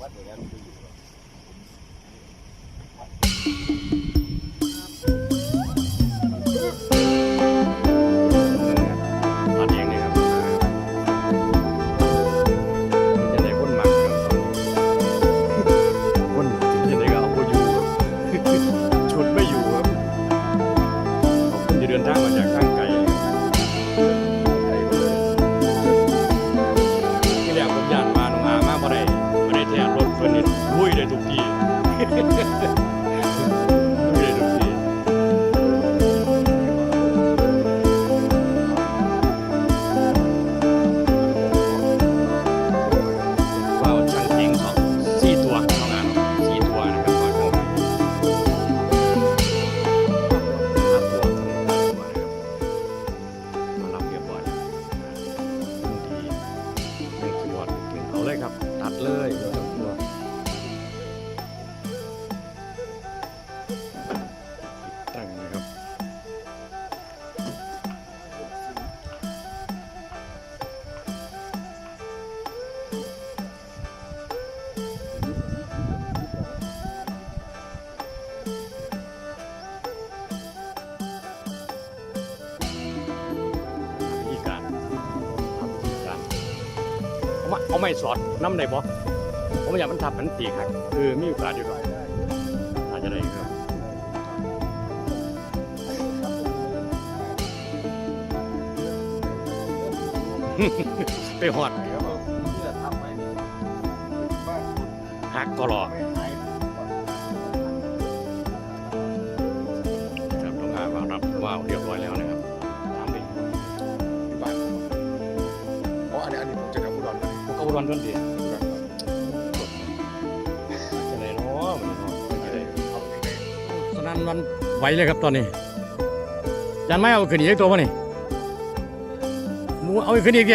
มั เอาไม่สอดน้ำได้บ่ผมอยากมันทับมันตีครับคือมีโอกาสอยู่ด้วยอาจจะได้ครับไปหอดเพื่อทำให้บ้านหักก็รอครับต้องหาวางรับว่าวเรียว กันพวกเขาร้อนต้นดีจะไหนเนาะมันเนาะจะไหนเอสนั่นวันไหวเลยครับตอนนี้จานไม่เอาขึ้นอีกตัวปะนี่มูเอาขึ้นอีกแก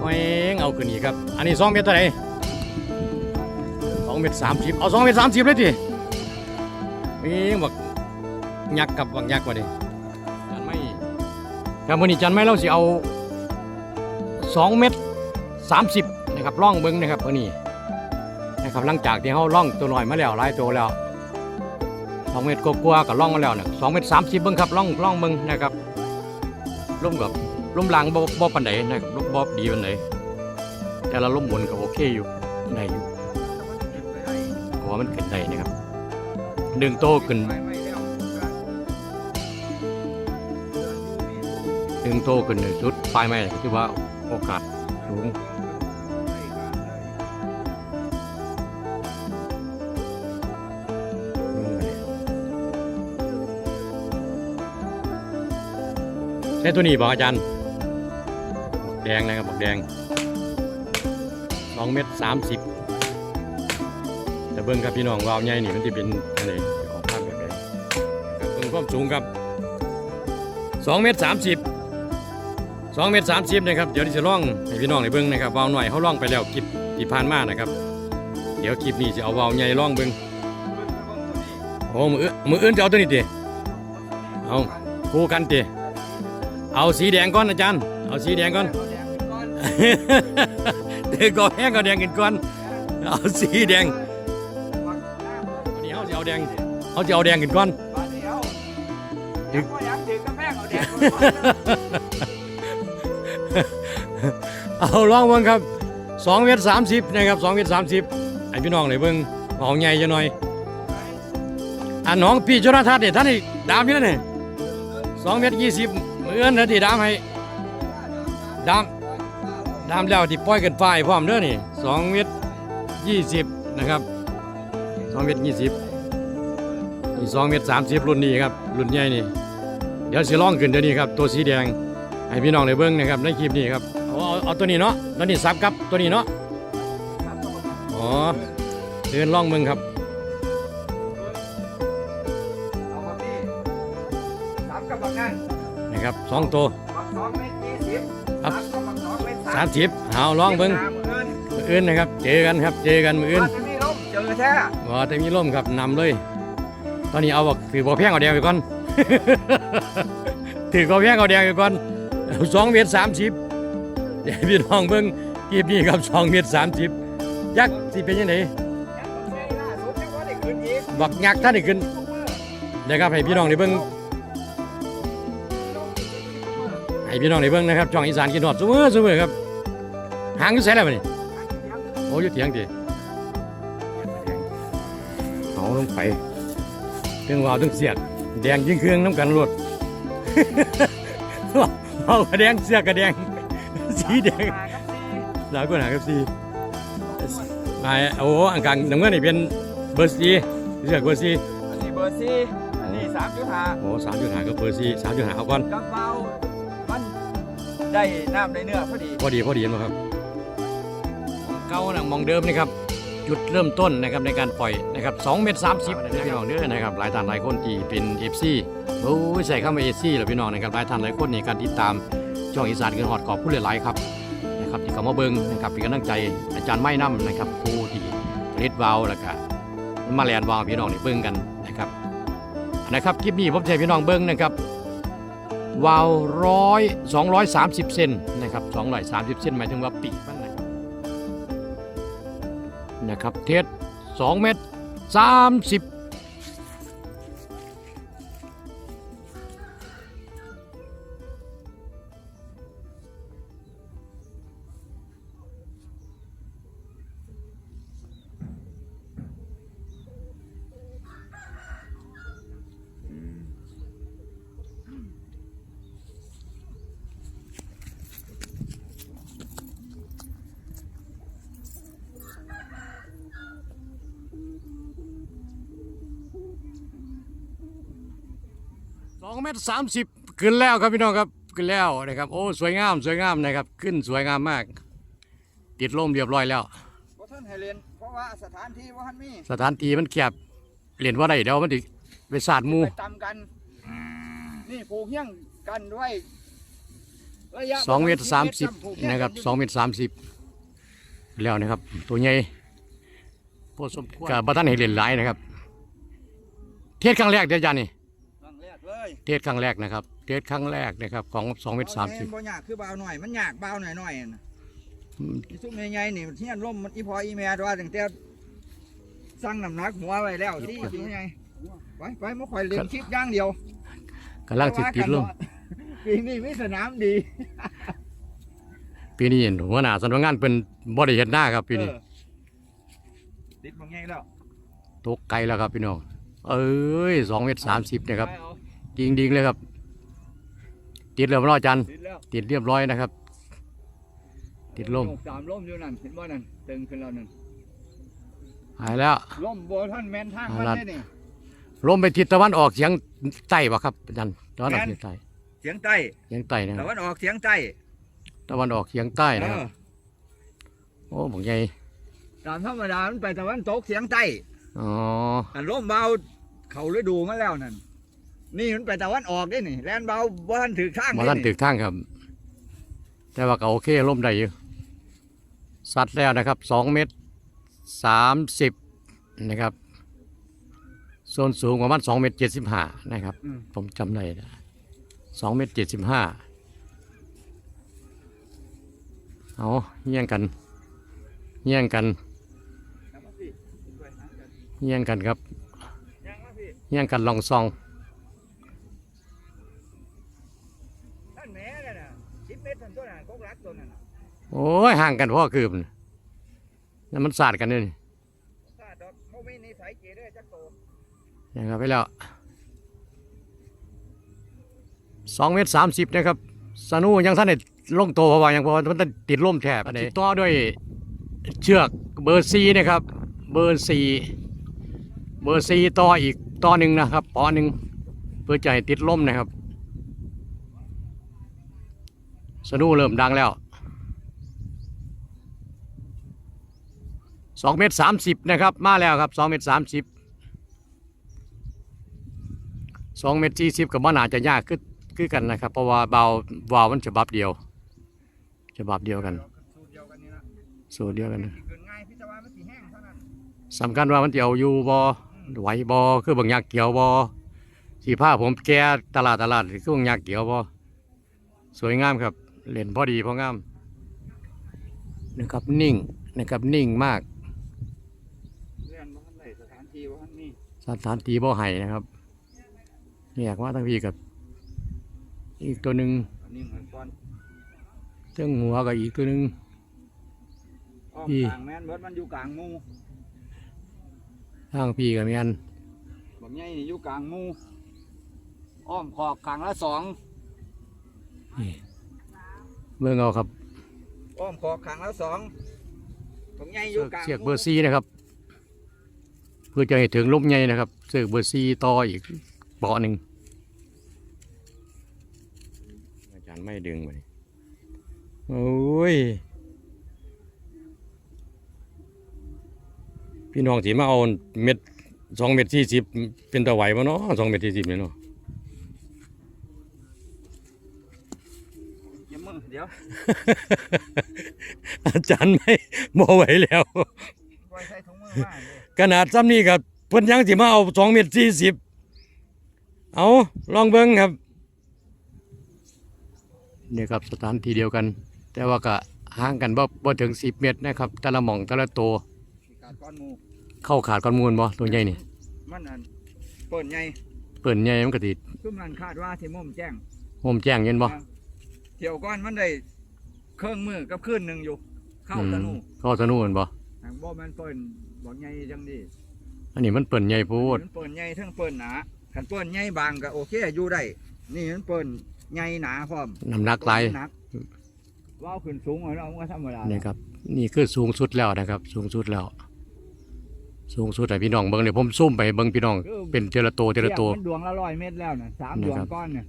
ไม่เอาขึ้นอีกครับ อันนี้สองเมตรเท่าไหร่สองเมตรสามสิบเอาสองเมตรสามสิบเลยดิมีบักยักกับบักยักษ์มาดิจานไม่ครับวันนี้จานไม่เราสิเอาสองเมตร สามสิบนะครับล่องเบิ้งนะครับวันนี้นะครับหลังจากที่เขาล่องตัวหน่อยมาแล้วหลายตัวแล้วสองเมตรกว่าๆกับล่องมาแล้วเนี่ยสองเมตรสามสิบเบิ้งครับล่องล่องเบิ้งนะครับร่มกับร่มลางบ่บ่ปันไดนะครับร่มบ่ดีปันไดแต่ละร่มบนก็โอเคอยู่ได้อยู่เพราะว่ามันขึ้นได้นะครับดึงโตขึ้นไม่ไม่แล้วดึงโตขึ้นในสุดปลายไม้ก็ถือว่าโอกาสสูง ใช่ตัวนี้บอกอาจารย์ แดงนะครับบักแดงสองเมตรสามสิบแต่เบิ้งครับพี่น้องวาวใหญ่นี่มันจะเป็นอะไรจะออกภาพแบบไหนครับเบิ้งความสูงครับสองเมตรสามสิบสองเมตรสามสิบนะครับเดี๋ยวจะล่องให้พี่น้องในเบิ้งนะครับวาวหน่อยเขาล่องไปแล้วคลิปที่ผ่านมานะครับ เดี๋ยวคลิปนี้จะเอาวาวใหญ่ล่องเบิ้งโอ้มืออื่นมืออื่นจะเอาตัวนี้ติเอาคู่กันติ เอาสีแดงก่อนอาจารย์ เอาสีแดงก่อน เด็กก็แห้งก็แดงกันก่อน เอาสีแดงวันนี้เขาจะเอาแดงเขาจะเอาแดงกันก่อนดึกอยากดึกกาแฟเอาแดงเอาลองเบิ่งครับสองเมตรสามสิบนะครับสองเมตรสามสิบไอพี่น้องเลยเบิ่งเอาใหญ่จะหน่อยอันน้องพี่ชนทัศน์เนี่ยท่านนี่ดามอยู่แล้วเนี่ยสองเมตรยี่สิบ เอื้อนนะที่ดามให้ดามดามแล้วที่ปล่อยกันไฟพร้อมเด้อนี่สองเมตรยี่สิบนะครับสองเมตรยี่สิบนี่สองเมตรสามสิบรุ่นนี้ครับรุ่นใหญ่นี่เดี๋ยวสิล่องขึ้นเดี๋ยวนี้ครับตัวสีแดงให้พี่น้องได้เบิ่งนะครับในคลิปนี้ครับเอาเอาเอาตัวนี้เนาะตัวนี้ซับกับตัวนี้เนาะอ๋อเดินล่องเบิ่งครับ องตัวสองเมตรยี่สิบครับสามสองเมตรสามสิบเอาลองเบิ่งมืออื่นนะครับ เจอกันครับ เจอกันมืออื่นว่าจะมีลมเจอแท้ว่าแต่มีลมครับนำเลย ตอนนี้เอาบอกถือบ่แพงเอาแดงไปก่อน ถือบ่แพงเอาแดงไปก่อนสองเมตรสามสิบเดี๋ยวพี่น้องเบิ่งคลิปนี้ครับสองเมตรสามสิบยักษ์สิเป็นยังไงยังต้อกบักยักษ์ท่านได้ขึ้นทุกมื้อนะครับให้พี่น้องได้เบิ่ง ให้พี่น้องได้เบิ่งนะครับช่องอีสานกินฮอดซุมื้อซุมื้อครับหางอยู่ไสแล้วบัดนี้โอ้อยู่เถียงติเอาลงไปถึงวาวถึงเสียดแดงยิ่งเครื่องน้ำกันรวดเอากระแดงเสียกระแดงสีแดงหากับซีสาวคนหากับสีมาโอ้อังกลางน้ำเงินนี่เป็นเบอร์สีเสือกเบอร์สีอันนี้เบอร์ซีอันนี้สามจุดห้าโอ้สามจุดหากับเบอร์สีสามจุดหาเอาก่อนกระเป๋ามัน ได้น้ำได้เนื้อพอดีพอดีพอดีเห็นไหมครับมองเก้านะมองเดิมนะครับจุดเริ่มต้นนะครับในการปล่อยนะครับ2เมตร30นะพี่น้องเด้อนะครับหลายท่านหลายคนที่เป็น FC โอ้ยใส่เข้ามา FC แล้วพี่น้องนะครับหลายท่านหลายคนในการติดตามช่องอีสานเงินฮอดขอบผู้หลายๆครับนะครับที่เข้ามาเบิ่งนะครับเป็นกำลังใจอาจารย์ไม้น้ำนะครับผู้ที่ผลิตวาล์วแล้วก็มาแลนวาล์วพี่น้องนี่เบิ่งกันนะครับนะครับคลิปนี้ผมจะให้พี่น้องเบิ่งนะครับ วาวร้อยสองร้อยสามสิบเซนนะครับสองร้อยสามสิบเซนหมายถึงว่าปีกมันนะครับนะครับเทสสองเมตรสามสิบ สองเมตรสามสิบขึ้นแล้วครับพี่น้องครับขึ้นแล้วนะครับโอ้สวยงามสวยงามนะครับ ขึ้นสวยงามมาก ติดล่มเรียบร้อยแล้วเพราะท่านให้เรียนเพราะว่าสถานที่ว่าท่านมีสถานที่มันแคบเรียนว่าได้เดี๋ยวมันติไปสาดหมูไปตำกัน นี่ผูกเฮี้ยงกันด้วยระยะสองเมตรสามสิบผูกเฮี้ยงนะครับกัสองเมตรสามสิบแล้วนะครับ ตัวใหญ่พอสมควรกับบัตันเห็นเหรียญหลายนะครับ เทศครั้งแรกเดี๋ยวอาจารย์นี่ครั้งแรก เลยเทศครั้งแรกนะครับ เทศครั้งแรกนะครับของสองเมตรสามสิบเอแบ่ยากคือเบาหน่อยมันยากเบาหน่อยหน่อยๆนะอีซุ่มใหญ่ๆนี่เที่ยนร่มมันอีพออีแม่ว่าตั้งแต่สั่งน้ำหนักหัวไว้แล้วที่อยู่ไงไปไปมาคอยเล่นคลิปอย่างเดียวกำลังติดติดลมปีนี้มีสนามดี ปีนี้เห็นหัวหน้าสำนักงานเป็นบริเห็นหน้าครับปีนี้เออติดบางไงแล้วตกไกลแล้วครับพี่น้องเอ้ยสองเมตรสามสิบนะครับไปเอา จริงดิงๆเลยครับ ติดเรียบร้อยอาจันติดแล้วติดเรียบร้อยนะครับ ติดลมสามล่มอยู่นั่นเห็นว่านั่นตึงขึ้นแล้วนั่นหายแล้วล่มโบท่านแมนทางมันเอาล่ะได้นี่ลมไปทิศตะวันออกเฉียงใต้ปะครับอาจารย์ตะวันออกเฉียงใต้เสียงใต้เฉียงใต้นะคแต่รับวันออกเสียงใต้ตะวันออกเฉียงใต้นะครับเออโอ้บอกใหญ่ตามธรรมดามันไปตะวันตกเสียงใต้อ๋ออันล่มเบาเขาฤดูมาแล้วนั่น นี่มันไปตะวันออกได้นี่แลนเบาบ้านถือข้างมาท่านตึกทางครับ แต่ว่าก็โอเคลมได้อยู่สัดแล้วนะครับสองเมตรสามสิบนะครับส่วนสูงประมาณสองเมตรเจ็ดสิบห้านะครับ อืมผมจำได้นะสองเมตรเจ็ดสิบห้าเอาเยี่ยงกันเยี่ยงกันครับพี่ช่วยหากันเยี่ยงกันครับยังครับพี่เยี่ยงกันลองซอง ท่านแม่เนี่ยนะสิบเมตรท่านตัวนั้นกกรักตัวนั้นน่ะ โอ้ยห่างกันพ่อคืบนั่นมันสาดกันเลยนี่ถ้าดอกเขาไม่นิสัยเกเจักโตยังครับไปแล้วสองเมตรสามสิบนะครับสนุยังท่านได้ลงตัวเพราะว่ายังพราะว่ามันติดล่มแถบติดต่อด้วยเชือกเบอร์ซีนะครับ เบอร์ซีเบอร์ซีต่ออีกต่อหนึ่งนะครับปอหนึ่งเพื่อจะให้ติดล่มนะครับ สนุเริ่มดังแล้ว สองเมตรสามสิบนะครับ มาแล้วครับสองเมตรสามสิบสองเมตรสี่สิบกับมันอาจจะยากคือคือกันนะครับ เพราะว่าเบาวาวมันฉบับเดียวฉบับเดียวกัน สูตรเดียวกันนี่นะสูตรเดียวกันนะสิเกินง่ายพิจารณามันสีแห้งเท่านั้นสำคัญว่ามันจะเอาอยู่บอไหวบอคือบางอยากเกี่ยวบอสีผ้าผมแก่ตลาดตลาดคือบางอยากเกี่ยวบอสวยงามครับเล่นพอดีพองามนะครับนิ่งนะครับนิ่งมาก ตีว่าท่านนี่ สถานตีบ่ให้นะครับแยกว่าทั้งพี่กับ อีกตัวหนึ่งอันนี้เหมือนก้อนเจ้งหัวกับอีกตัวหนึ่งอ้อมพี่กลางแม่นเบิดมันอยู่กลางหมูทางพี่กับเมียนบักใหญ่นี่อยู่กลางหมูอ้อมขอบกลางละสองนี่เบิ่งเอาครับ อ้อมขอบกลางละสองบักใหญ่อยู่กลางเสือกเบอร์ซีนะครับเพื่อจะให้ถึงลมใหญ่นะครับเสือกเบอร์ซีต่ออีกเบาะหนึ่งอาจารย์ไม่ดึงไปโอ้ย พี่น้องสีมาเอาเม็ดสองเม็ดสี่สิบเป็นตะไหวบ่เนาะสองเม็ดสี่สิบเนี่ยเนาะอย่ามือเดี๋ยว อาจารย์ไม่บ่ไหวแล้วปล่อยใส่ถุงมือมาเลย ขนาดซ้ำนี่กับเพิ่นยังสิมาเอาสองเม็ดสี่สิบเอาลองเบิ่งครับนี่ครับสถานที่เดียวกัน แต่ว่าก็ห่างกันบ่บ่ถึงสิบเมตรนะครับ แต่ละหม่องแต่ละตัวกาดก้อนหมูเข้าขาดก้อนมูลบ่ตัวใหญ่นี่มันอันเปิดใหญ่เปิ่นใหญ่มันก็สิซุ่มนั้นคาดว่าที่มุมแจ้งโฮมแจ้งเห็นบ่เที่ยวก้อนมันได้เครื่องมือกับคืนหนึ่งอยู่ เข้าตะนูอืมเข้าสนุนบ่ทางบ่แมันเปิ่น บอกใหญ่จังดีอันนี้มันเปิ่นใหญ่โพดมันเปิ่นใหญ่ทั้งเปิ่นหนาขันเปิ่นใหญ่บางก็โอเคอยู่ได้ นี่มันเปิ่นใหญ่หนาพร้อมน้ำหนักหลายหนักว่าวขึ้นสูงแล้วมันก็ธรรมดานี่ครับ นี่คือสูงสุดแล้วนะครับ สูงสุดแล้ว สูงสุดให้พี่น้องเบิ่งเดี๋ยวผมซูมไปเบิ่งพี่น้อง เป็นเทละโตวเทละโตวมันดวงละร้อยเมตรแล้วนะสามนี่ดวงครับก้อนเนี่ย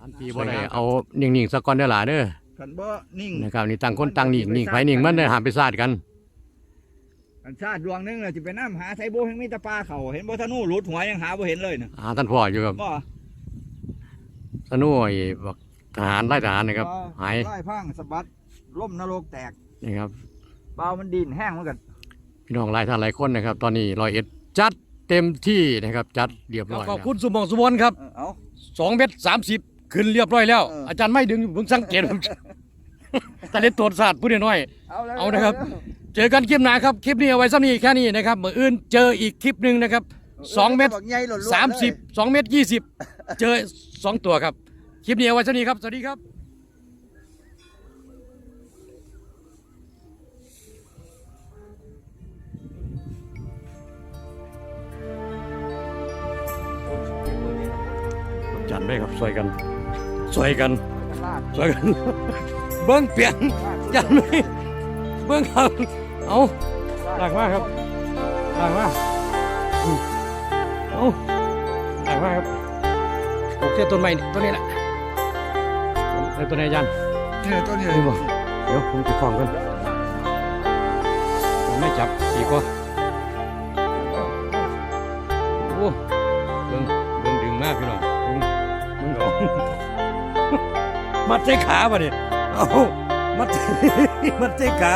อันปีบ่ได้เอานิ่งๆสักก่อนเด้อหล่ะเด้อ ขันบ่นิ่งนะครับนี่ต่างคนต่างนิ่งนิ่งไผนิ่งมันได้หามไปซาดกันขันชาติดวงหนึงเลยจะไปน้ำหาไทโบแห่งมิตรปลาเขาเห็นบ่ธนูหลุดหัวยังหาบ่เห็นเลยนะหาท่านพ่ออยู่กับบ่สนุยบักทหารไล่ทหารนะครับ หายไล่พังสะบัดล่มนรกแตกนี่ครับเบามันดินแห้งเหมือนกันพี่น้องหลายท่านหลายคนนะครับ ตอนนี้ร้อยเอ็ดจัดเต็มที่นะครับ จัดเรียบร้อยขอบคุณสมองสุวรรณครับเออเอาสองเม็ดสามสิบขึ้นเรียบร้อยแล้วเออออาจารย์ไม่ดึงผมสังเกตผม แต่เล่นตรวจศาสตร์ผู้เดียวน้อย เอาเลยเอานะครับ เจอกันคลิปหน้าครับ คลิปนี้เอาไว้ซ้ำนี้แค่นี้นะครับเมื่ออื่นเจออีกคลิปหนึ่งนะครับสองเม็ดบอกใหญ่หล่นๆสามสิบเลยสองเม็ดยี่สิบเจอสองตัวครับ คลิปนี้เอาไว้ซ้ำนี้ครับ สวัสดีครับจัดด้วยครับช่วยกันช่วยกันลากช่วยกัน เบิ้งเปลี่ยนลากจัดไหมเบิ้งครับเอาหนักมากครับหนักมากอืมเอาหนักมากครับปลูกเส้ต้นไม้นี่ต้นนี้แหละเอาต้นไหนอาจันเนี่ยตัวนี้นี่บ่เดี๋ยวผมจะฟ้องกันผมไม่จับอีกก็โอ้เบิ่งเบิ่งดึงมากพี่น้องเบิ่งเบิ่งเอามัดใส่ขาป่ะเนี่ย เอามัดมัดใส่ขา